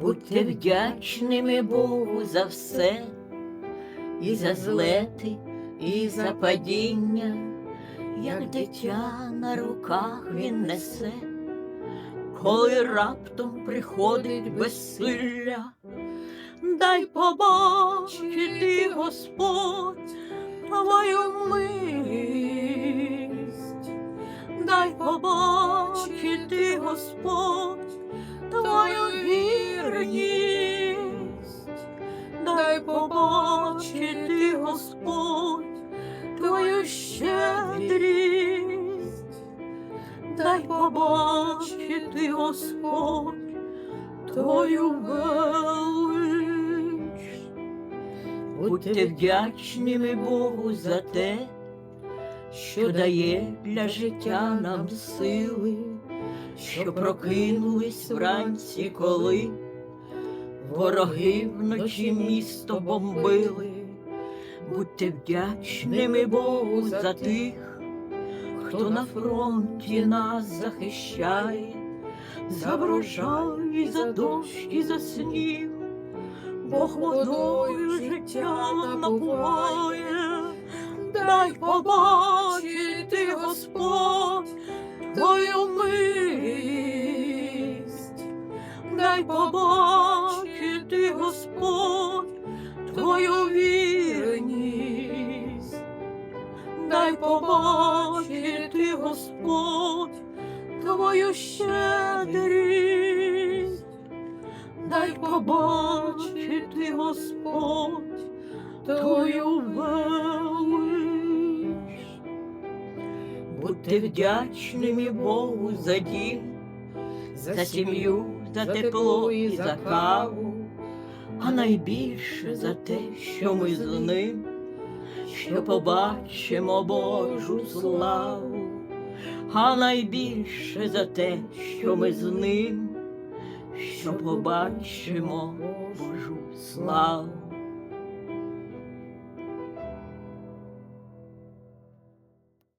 Будьте вдячними Богу за все, і за злети, і за падіння, як дитя на руках він несе, коли раптом приходить безсилля, дай побачити Господь твою милість, дай побачити Господь вірність, дай побачити Господь твою щедрість, дай побачити Господь твою велич. Будьте вдячними Богу за те, що дає для життя нам сили, що прокинулись вранці, коли вороги вночі місто бомбили. Будьте вдячними Богу за тих, хто на фронті нас захищає, за врожай, і за дощ, і за сніг. Бог водою життя напуває, дай побачити Господь твою милість, дай побачити Господь твою вірність, дай побачити Господь твою щедрість, дай побачити Господь твою велич. Будьте вдячними Богу за дім, за сім'ю, за тепло і за каву, а найбільше за те, що ми з ним, що побачимо Божу славу, а найбільше за те, що ми з ним, що побачимо Божу славу.